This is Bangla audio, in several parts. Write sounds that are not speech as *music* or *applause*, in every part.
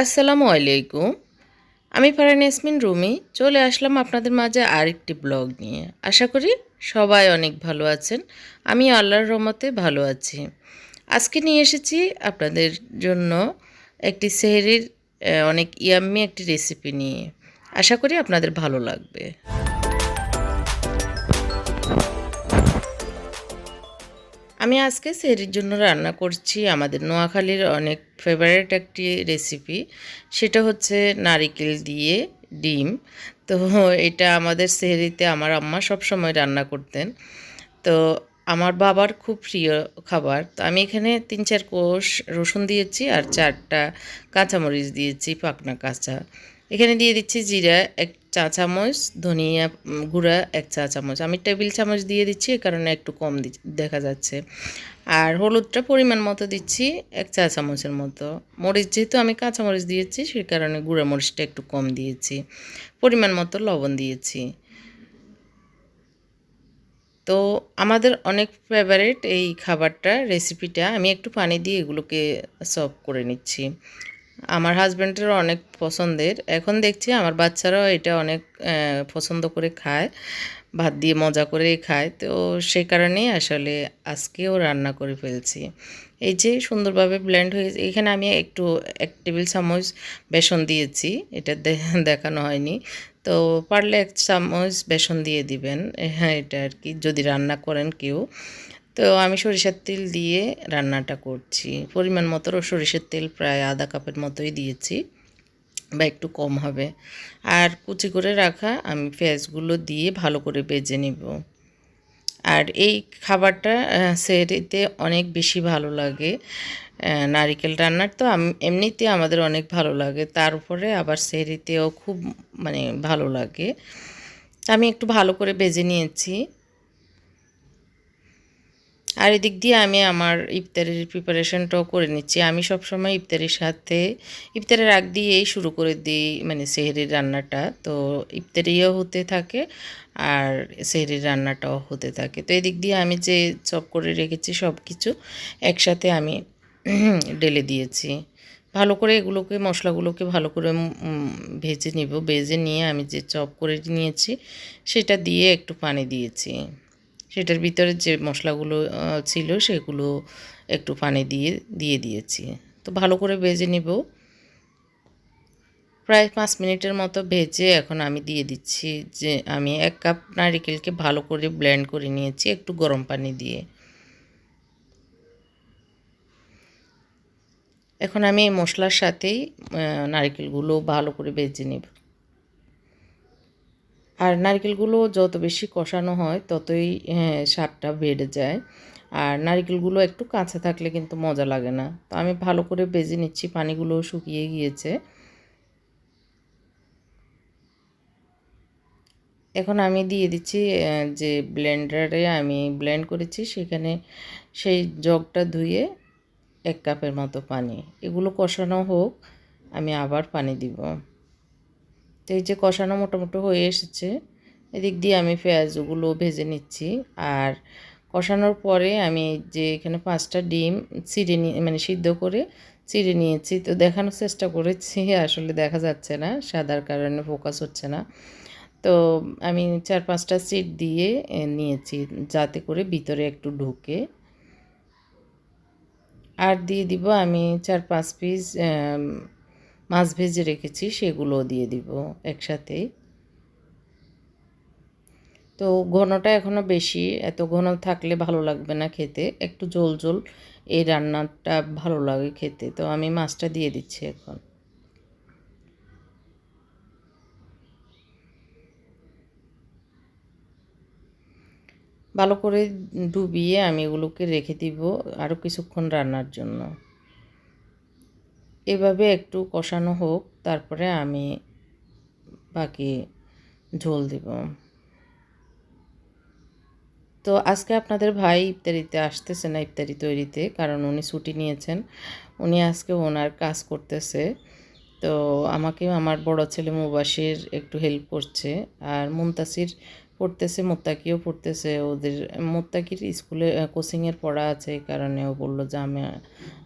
আসসালামু আলাইকুম। আমি ফারান ইয়াসমিন রুমি। চলে আসলাম আপনাদের মাঝে আরেকটি ব্লগ নিয়ে। আশা করি সবাই অনেক ভালো আছেন। আমি আল্লাহর রহমতে ভালো আছি। আজকে নিয়ে এসেছি আপনাদের জন্য একটি সেহরির অনেক ইয়াম্মি একটি রেসিপি নিয়ে। আশা করি আপনাদের ভালো লাগবে। আমি আজকে সেহরির জন্য রান্না করছি আমাদের নোয়াখালীর অনেক ফেভারিট একটি রেসিপি সেটা হচ্ছে নারিকেল দিয়ে ডিম। তো এটা আমাদের সেহরিতে আমার আম্মা সব সময় রান্না করতেন। তো আমার বাবার খুব প্রিয় খাবার। তো আমি এখানে তিন চার কোষ রসুন দিয়েছি আর চারটা কাঁচামরিচ দিয়েছি পাকনা কাঁচা। এখানে দিয়ে দিচ্ছি জিরা, এক চা চামচ, ধনিয়া গুঁড়া, এক চা চামচ। আমি টেবিল চামচ দিয়ে দিচ্ছি, এ কারণে একটু কম দেখা যাচ্ছে। আর হলুদটা পরিমাণ মতো দিচ্ছি, এক চা চামচের মতো। মরিচ যেহেতু আমি কাঁচা মরিচ দিয়েছি সেই কারণে গুঁড়া মরিচটা একটু কম দিয়েছি। পরিমাণ মতো লবণ দিয়েছি। তো আমাদের অনেক ফেভারিট এই খাবারটা রেসিপিটা আমি একটু পানি দিয়ে এগুলোকে সফট করে নিচ্ছি। আমার হাজব্যান্ডেরও অনেক পছন্দের। এখন দেখছি আমার বাচ্চারাও এটা অনেক পছন্দ করে খায়, ভাত দিয়ে মজা করে খায়। তো সেই কারণেই আসলে আজকেও রান্না করে ফেলছি। এই যে সুন্দরভাবে ব্লেন্ড হয়ে এখানে আমি একটু এক টেবিল চামচ বেসন দিয়েছি, এটা দেখানো হয়নি। তো পারলে এক চামচ বেসন দিয়ে দিবেন হ্যাঁ এটা আর কি, যদি রান্না করেন কেউ। তো আমি সরিষার তেল দিয়ে রান্নাটা করছি। পরিমাণ মতো সরিষার তেল প্রায় আধা কাপের মতোই দিয়েছি, বা একটু কম হবে। আর কুচি করে রাখা আমি পেঁয়াজগুলো দিয়ে ভালো করে বেজে নিব। আর এই খাবারটা সেরিতে অনেক বেশি ভালো লাগে নারিকেল রান্নার তো এমনিতে আমাদের অনেক ভালো লাগে, তার উপরে আবার সেরিতেও খুব মানে ভালো লাগে। আমি একটু ভালো করে বেজে নিয়েছি। আর এদিক দিয়ে আমি আমার ইফতারের প্রিপারেশনটাও করে নিচ্ছি। আমি সবসময় ইফতারের সাথে, ইফতারের আগ দিয়েই শুরু করে দিই মানে সেহরির রান্নাটা। তো ইফতারিও হতে থাকে আর সেহরির রান্নাটাও হতে থাকে। তো এদিক দিয়ে আমি যে চপ করে রেখেছি সব কিছু একসাথে আমি *clears throat* ঢেলে দিয়েছি। ভালো করে এগুলোকে, মশলাগুলোকে ভালো করে ভেজে নিব। ভেজে নিয়ে আমি যে চপ করে নিয়েছি, সেটা দিয়ে একটু পানি দিয়েছি। সেটার ভিতরে যে মশলাগুলো ছিল সেগুলো একটু পানি দিয়ে দিয়ে দিয়েছি। তো ভালো করে ভেজে নিব। প্রায় পাঁচ মিনিটের মতো ভেজে এখন আমি দিয়ে দিচ্ছি যে আমি এক কাপ নারিকেলকে ভালো করে ব্লেন্ড করে নিয়েছি একটু গরম পানি দিয়ে। এখন আমি এই মশলার সাথেই নারকেলগুলো ভালো করে ভেজে নেব। আর নারকেলগুলো যত বেশি কষানো হয় ততই হ্যাঁ, স্বাদটা বেড়ে যায়। আর নারকেলগুলো একটু কাঁচা থাকলে কিন্তু মজা লাগে না। তো আমি ভালো করে ভেজে নিচ্ছি পানিগুলো শুকিয়ে গিয়েছে। এখন আমি দিয়ে দিচ্ছি যে ব্লেন্ডারে আমি ব্লেন্ড করেছি সেখানে সেই জগটা ধুয়ে এক কাপের মতো পানি। এগুলো কষানো হোক আমি আবার পানি দিব। তো এই যে কষানো মোটামুটি হয়ে এসেছে, এদিক দিয়ে আমি পেঁয়াজগুলো ভেজে নিচ্ছি। আর কষানোর পরে আমি যে এখানে পাঁচটা ডিম চিড়ে নিয়ে মানে সিদ্ধ করে চিড়ে নিয়েছি। তো দেখানোর চেষ্টা করেছি, আসলে দেখা যাচ্ছে না, সাদার কারণে ফোকাস হচ্ছে না। তো আমি চার পাঁচটা সিট দিয়ে নিয়েছি, যাতে করে ভিতরে একটু ঢুকে। আর দিয়ে দিব আমি চার পাঁচ পিস মাছ ভেজে রেখেছি, সেগুলো দিয়ে দিব একসাথেই তো ঘনটা এখনও বেশি, এত ঘন থাকলে ভালো লাগবে না খেতে, একটু জল জোল এই রান্নাটা ভালো লাগে খেতে, তো আমি মাছটা দিয়ে দিচ্ছি এখন। ভালো করে ডুবিয়ে আমি এগুলোকে রেখে দিব আরও কিছুক্ষণ রান্নার জন্য। এভাবে একটু কষানো হোক, তারপরে আমি বাকি ঝোল দিব। তো আজকে আপনাদের ভাই ইফতারিতে আসতেছে না ইফতারি তৈরিতে, কারণ উনি ছুটি নিয়েছেন। উনি আজকে ওনার কাজ করতেছে। তো আমাকে আমার বড় ছেলে মুবাসির একটু হেল্প করছে, আর মুমতাসির পড়তেছে, মোত্তাকিও পড়তেছে। ওদের, মোত্তাকির স্কুলে কোচিংয়ের পড়া আছে, এই কারণে ও বলল যে আমি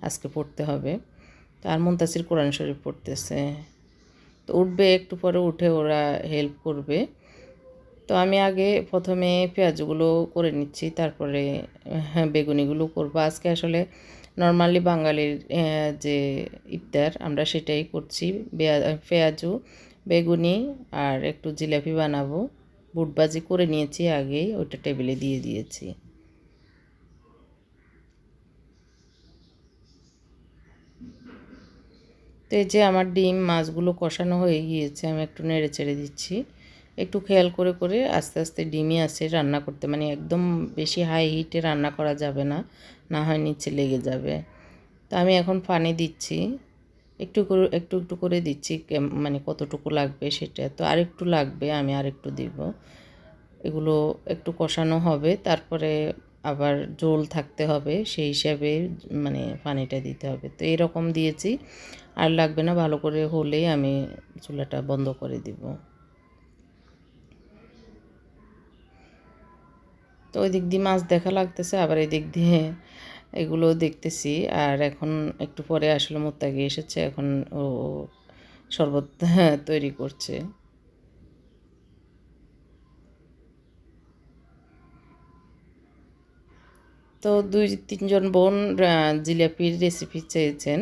আজকে পড়তে হবে। তার মুন্তাসির কোরআন শরীফ পড়তেছে। তো উঠবে, একটু পরে উঠে ওরা হেল্প করবে। তো আমি আগে প্রথমে পেঁয়াজগুলো করে নিচ্ছি, তারপরে হ্যাঁ বেগুনিগুলো করব। আজকে আসলে নর্মালি বাঙালির যে ইফতার, আমরা সেটাই করছি। পেঁয়াজু, বেগুনি আর একটু জিলাপি বানাবো। বুটবাজি করে নিয়েছি আগেই, ওইটা টেবিলে দিয়ে দিয়েছি। তো এই যে আমার ডিম মাছগুলো কষানো হয়ে গিয়েছে, আমি একটু নেড়ে চেড়ে দিচ্ছি। একটু খেয়াল করে করে আস্তে আস্তে ডিমই আসে রান্না করতে। মানে একদম বেশি হাই হিটে রান্না করা যাবে না না হয় নিচে লেগে যাবে। তো আমি এখন পানি দিচ্ছি। একটু করে, একটু একটু করে দিচ্ছি মানে কতটুকু লাগবে সেটা। তো আরেকটু লাগবে, আমি আরেকটু দিব। এগুলো একটু কষানো হবে, তারপরে আবার জোল থাকতে হবে, সেই হিসাবে মানে পানিটা দিতে হবে। তো এরকম দিয়েছি। আর লাগবে না, ভালো করে হলেই আমি চুলাটা বন্ধ করে দিব। তো ওই দিক দিয়ে মাছ দেখা লাগতেছে, আবার এই দিক দিয়ে এগুলো দেখতেছি। আর এখন একটু পরে আসলে মোত্তাকি এসেছে, এখন ও শরবত *laughs* তৈরি করছে। তো দুই তিনজন বোন জিলাপির রেসিপি চেয়েছেন।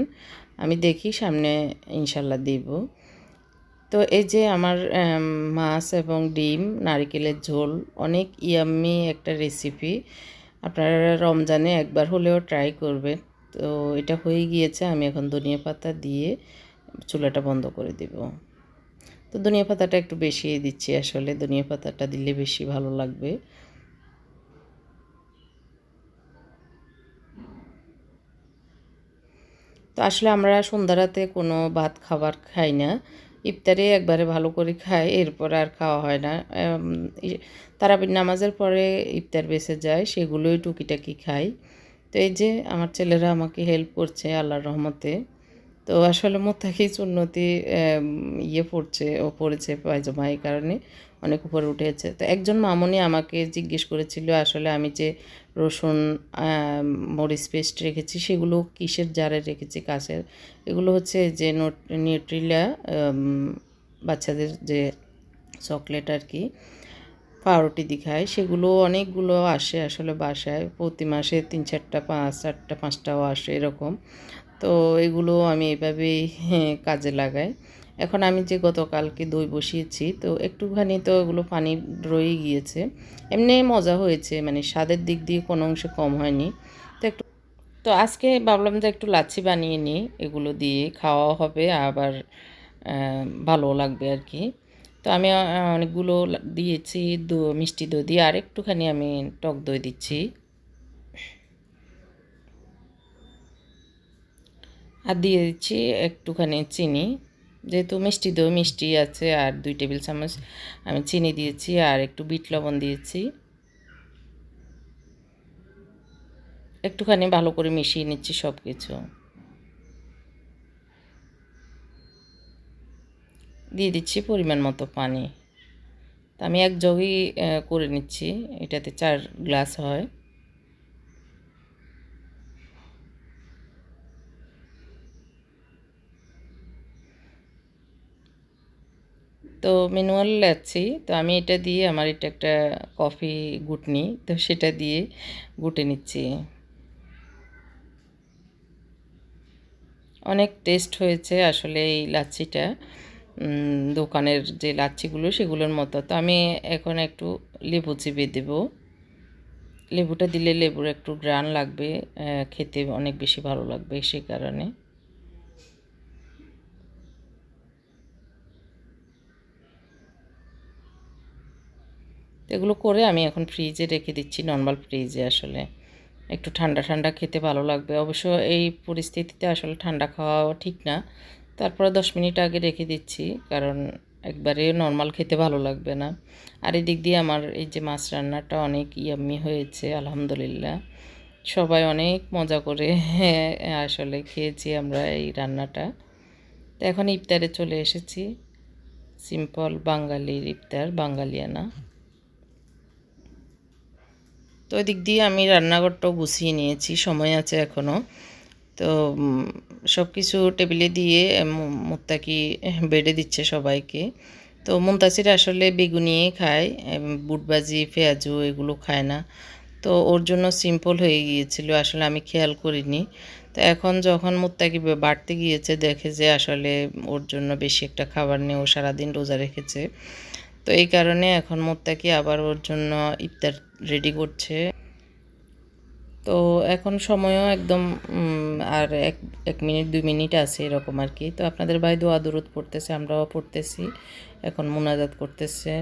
আমি দেখি সামনে ইনশাল্লাহ দিব। তো এই যে আমার মাছ এবং ডিম, নারকেলের ঝোল, অনেক ইয়াম্মি একটা রেসিপি আপনারা রমজানে একবার হলেও ট্রাই করবেন। তো এটা হয়ে গিয়েছে, আমি এখন ধনিয়া পাতা দিয়ে চুলাটা বন্ধ করে দেব। তো ধনিয়া পাতাটা একটু বেশি দিচ্ছি আসলে, ধনিয়া পাতাটা দিলে বেশি ভালো লাগবে। তো আসলে আমরা সন্ধ্যা রাতে কোনো ভাত খাবার খাই না। ইফতারে একবারে ভালো করে খাই, এরপর আর খাওয়া হয় না। তারাবির নামাজের পরে ইফতার বেঁচে যায়, সেগুলোই টুকিটাকি খাই। তো এই যে আমার ছেলেরা আমাকে হেল্প করছে আল্লাহর রহমতে। তো আসলে মোত্তাকি উন্নতি ইয়ে পড়ছে ও পড়েছে পায়জামা এই কারণে। অনেক উপরে উঠেছে। তো একজন মামনি আমাকে জিজ্ঞেস করেছিল আসলে আমি যে রসুন মরিচ পেস্ট রেখেছি সেগুলো কিসের জারে রেখেছি কাছের এগুলো হচ্ছে যে নিউট্রিলা বাচ্চাদের যে চকলেট আর কি পাউরুটি দি খায় সেগুলো অনেকগুলো আসে আসলে বাসায় প্রতি মাসে তিন চারটা পাঁচ চারটা পাঁচটাও আসে এরকম। তো এগুলো আমি এভাবেই হ্যাঁ, কাজে লাগাই। এখন আমি যে গতকালকে দই বসিয়েছি, তো একটুখানি তো এগুলো পানি রয়ে গিয়েছে। এমনি মজা হয়েছে মানে স্বাদের দিক দিয়ে কোনো অংশে কম হয়নি। তো একটু, তো আজকে ভাবলাম যে একটু লাচ্ছি বানিয়ে নিই, এগুলো দিয়ে খাওয়াও হবে, আবার ভালো লাগবে আর কি। তো আমি অনেকগুলো দিয়েছি, দো, মিষ্টি দই দিয়ে, আর একটুখানি আমি টক দই দিচ্ছি। আর দিয়ে দিচ্ছি একটুখানি চিনি। যেহেতু মিষ্টি দই, মিষ্টি আছে আর দুই টেবিল চামচ আমি চিনি দিয়েছি আর একটু বিট লবণ দিয়েছি। একটুখানি ভালো করে মিশিয়ে নিচ্ছি সব কিছু দিয়ে দিচ্ছি পরিমাণ মতো পানি। তা আমি এক জগই করে নিচ্ছি। এটাতে চার গ্লাস হয়। তো ম্যানুয়াল লাচ্ছি তো আমি এটা দিয়ে আমার এটা একটা কফি গুটনি, তো সেটা দিয়ে গুটে নিচ্ছি। অনেক টেস্ট হয়েছে আসলে এই লাচ্ছিটা। দোকানের যে লাচ্ছিগুলো সেগুলোর মতো। তো আমি এখন একটু লেবু চিবিয়ে দেব। লেবুটা দিলে লেবুর একটু গ্রান লাগবে খেতে অনেক বেশি ভালো লাগবে সেই কারণে। এগুলো করে আমি এখন ফ্রিজে রেখে দিচ্ছি নর্মাল ফ্রিজে আসলে। একটু ঠান্ডা ঠান্ডা খেতে ভালো লাগবে। অবশ্য এই পরিস্থিতিতে আসলে ঠান্ডা খাওয়াও ঠিক না। তারপরে দশ মিনিট আগে রেখে দিচ্ছি, কারণ একবারে নর্মাল খেতে ভালো লাগবে না। আর এদিক দিয়ে আমার এই যে মাছ রান্নাটা অনেক ইয়াম্মি হয়েছে, আলহামদুলিল্লাহ। সবাই অনেক মজা করে *laughs* আসলে খেয়েছি আমরা এই রান্নাটা। তো এখন ইফতারে চলে এসেছি। সিম্পল বাঙালির ইফতার, বাঙালিয়ানা। তো ওই দিক দিয়ে আমি রান্নাঘরটাও গুছিয়ে নিয়েছি, সময় আছে এখনও তো সব কিছু টেবিলে দিয়ে মুত্তাকি বেড়ে দিচ্ছে সবাইকে। তো মুন্তাসির আসলে বেগুনিয়ে খায় বুটবাজি, পেঁয়াজু এগুলো খায় না। তো ওর জন্য সিম্পল হয়ে গিয়েছিল, আসলে আমি খেয়াল করিনি। তো এখন যখন মুত্তাকি বাড়তে গিয়েছে, দেখে যে আসলে ওর জন্য বেশি একটা খাবার নিয়ে ও সারাদিন রোজা রেখেছে। তো এই কারণে এখন মুত্তাকি আবার ওর জন্য ইফতার রেডি করছে। তো এখন সময়ও একদম আর এক এক মিনিট, দুই মিনিট আছে এরকম আর কি। তো আপনাদের ভাই দোয়া দূরত পড়তেছে, আমরাও পড়তেছি। এখন মোনাজাত করতেছে।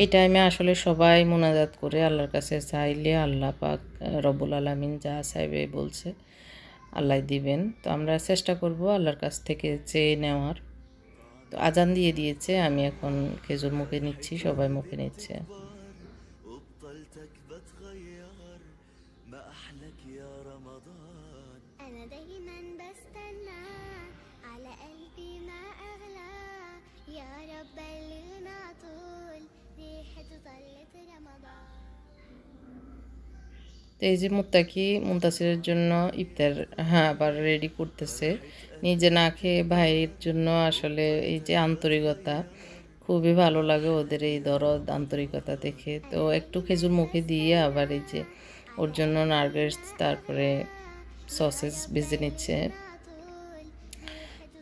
এই টাইমে আসলে সবাই মোনাজাত করে আল্লাহর কাছে চাইলে আল্লাহ পাক, রব্বুল আলমিন যা চাইবে বলছে আল্লাহ দিবেন। তো আমরা চেষ্টা করব আল্লাহর কাছ থেকে চেয়ে নেওয়ার। তো আজান দিয়ে দিয়েছে, আমি এখন খেজুর মুখে নিচ্ছি, সবাই মুখে নিচ্ছে। তো এই যে মুত্তাকি মুন্তাসিরের জন্য ইফতার হ্যাঁ আবার রেডি করতেছে। নিজে না খেয়ে ভাইয়ের জন্য আসলে এই যে আন্তরিকতা, খুবই ভালো লাগে ওদের এই দরদ আন্তরিকতা দেখে। তো একটু খেজুর মুখে দিয়ে আবার এই যে ওর জন্য নার্গেস তারপরে সসেস ভেজে নিচ্ছে।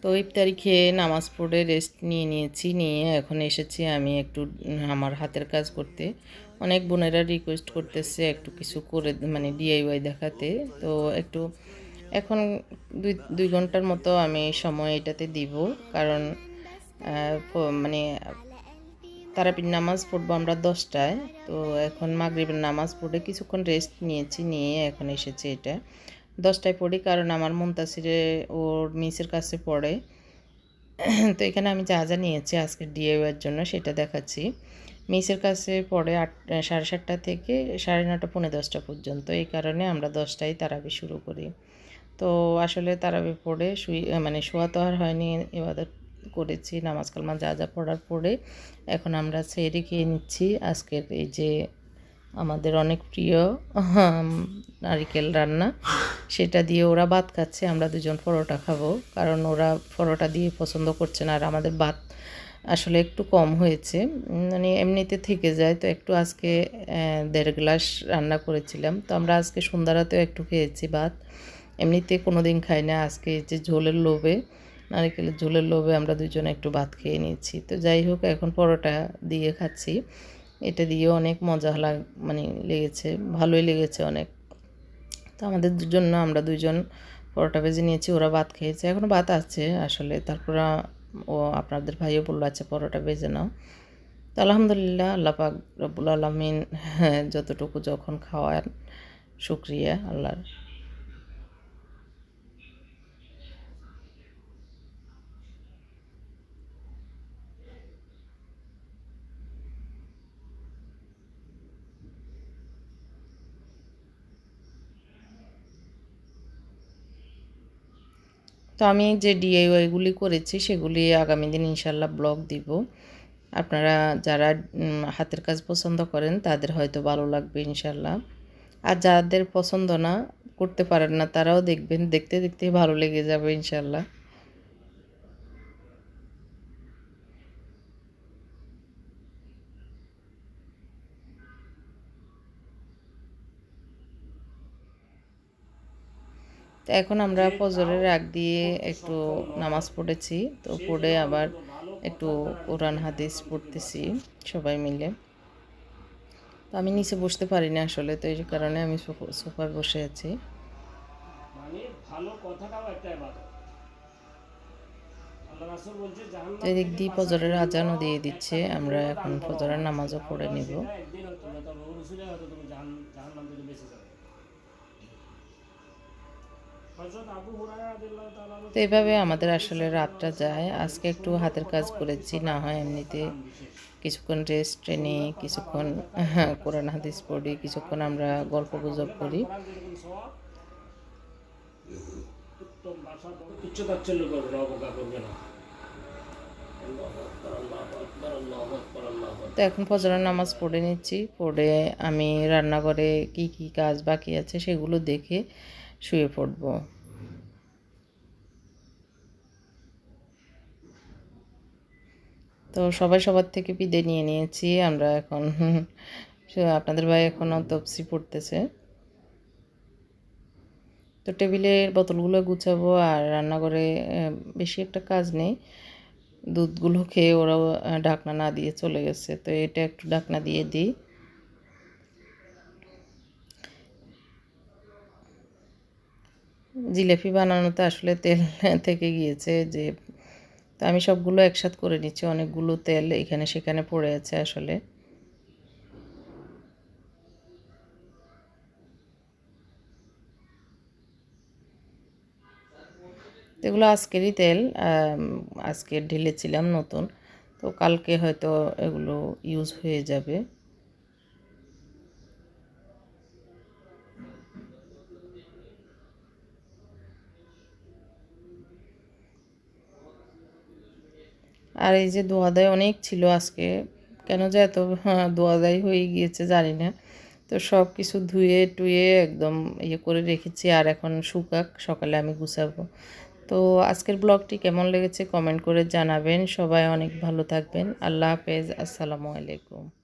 তো ইফতারি খেয়ে নামাজ পড়ে রেস্ট নিয়ে নিয়েছি, নিয়ে এখন এসেছি আমি একটু আমার হাতের কাজ করতে। অনেক বোনেরা রিকোয়েস্ট করতেছে একটু কিছু করে মানে ডিআইওয়াই দেখাতে। তো একটু এখন দুই দুই ঘণ্টার মতো আমি সময় এটাতে দিব। কারণ মানে তারাপির নামাজ পড়ব আমরা দশটায়। তো এখন মাগরিবের নামাজ পড়ে কিছুক্ষণ রেস্ট নিয়েছি, নিয়ে এখন এসেছে এটা। দশটায় পড়ি কারণ আমার মুন্তাসিরে ওর মিসের কাছে পড়ে। *clears throat* তো এখানে আমি যা যা নিয়েছি আজকে ডিএওয়ার জন্য সেটা দেখাচ্ছি। মিসের কাছে পড়ে আট সাড়ে সাতটা থেকে সাড়ে নটা পৌনে দশটা পর্যন্ত। এই কারণে আমরা দশটায় তারাবি শুরু করি। তো আসলে তারাবি পড়ে শুই মানে শোয়া তো আর হয়নি এবাদত করেছি, নামাজ কালমা যা যা পড়ার পরে এখন আমরা সেরে খেয়ে নিচ্ছি। আজকের এই যে আমাদের অনেক প্রিয় নারিকেল রান্না, সেটা দিয়ে ওরা ভাত খাচ্ছে, আমরা দুজন পরোটা খাব। কারণ ওরা পরোটা দিয়ে পছন্দ করছে না। আর আমাদের ভাত আসলে একটু কম হয়েছে। মানে এমনিতে থেকে যায়। তো একটু আজকে দেড় গ্লাস রান্না করেছিলাম। তো আমরা আজকে সন্ধ্যারাতেও একটু খেয়েছি ভাত। এমনিতে কোনো দিন খাই না। আজকে যে ঝোলের লোভে, নারিকেলের ঝোলের লোভে আমরা দুজনে একটু ভাত খেয়ে নিয়েছি। তো যাই হোক, এখন পরোটা দিয়ে খাচ্ছি। এটা দিয়ে অনেক মজা লাগ মানে লেগেছে। ভালোই লেগেছে অনেক। তো আমাদের জন্য আমরা দুজন পরোটা ভেজে নিয়েছি। ওরা ভাত খেয়েছে। এখনও ভাত আছে আসলে। তারপর ও আপনাদের ভাইও বলল আচ্ছা পরোটা বেজে নাও। তো আলহামদুলিল্লাহ, আল্লাহ পাক রব্বুল আলমিন হ্যাঁ যতটুকু যখন খাওয়ান, শুক্রিয়া, আল্লাহর তো আমি যে ডিআইওয়াইগুলি করেছি, সেগুলি আগামী দিন ইনশাল্লাহ ব্লগ দিব। আপনারা যারা হাতের কাজ পছন্দ করেন, তাদের হয়তো ভালো লাগবে ইনশাল্লাহ আর যাদের পছন্দ না, করতে পারেন না, তারাও দেখবেন, দেখতে দেখতে ভালো লেগে যাবে ইনশাল্লাহ তো এখন আমরা ফজরের আগ দিয়ে একটু নামাজ পড়েছি, তো পড়ে আবার একটু কোরআন, হাদিস পড়তেছি সবাই মিলে। তো আমি নিচে বসতে পারি না আসলে, তো এই কারণে আমি সোফা- সোফায় বসে আছি। এদিক দিয়ে ফজরের আজানও দিয়ে দিচ্ছে, আমরা এখন ফজরের নামাজও পড়ে নিব। তো এইভাবে আমাদের আসলে রাতটা যায়। আজকে একটু হাতের কাজ করেছি না হয় এমনিতে কিছুক্ষণ রেস্ট নিই কিছুক্ষণ *laughs* কোরআন হাদিস পড়ি কিছুক্ষণ আমরা গল্প গুজব করি। তো এখন ফজরের নামাজ পড়ে নিচ্ছি পড়ে আমি রান্নাঘরে কি কি কাজ বাকি আছে সেগুলো দেখে শুয়ে পড়ব। তো সবাই সবার থেকে বিদে নিয়ে নিয়েছি। আমরা এখন *laughs* আপনাদের ভাই এখনও তপসি পড়তেছে। তো টেবিলের বোতলগুলো গুছাবো আর রান্নাঘরে বেশি একটা কাজ নেই। দুধগুলো খেয়ে ওরা ঢাকনা না দিয়ে চলে গেছে। তো এটা একটু ঢাকনা দিয়ে দিই। জিলাপি বানানোতে আসলে তেল *laughs* থেকে গিয়েছে যে, তো আমি সবগুলো একসাথ করে নিচ্ছি, অনেকগুলো তেল এখানে সেখানে পড়ে আছে আসলে। এগুলো আজকেরই তেল আজকে ঢেলেছিলাম নতুন, তো কালকে হয়তো এগুলো ইউজ হয়ে যাবে। আর এই যে দোয়াদায় অনেক ছিল আজকে। কেন যে এত হ্যাঁ, দোয়াদাই হয়ে গিয়েছে জানি না। তো সব কিছু ধুয়ে টুয়ে একদম ইয়ে করে রেখেছি আর এখন শুকাক সকালে আমি গুছাবো। তো আজকের ব্লগটি কেমন লেগেছে কমেন্ট করে জানাবেন। সবাই অনেক ভালো থাকবেন। আল্লাহ হাফেজ। আসসালামু আলাইকুম।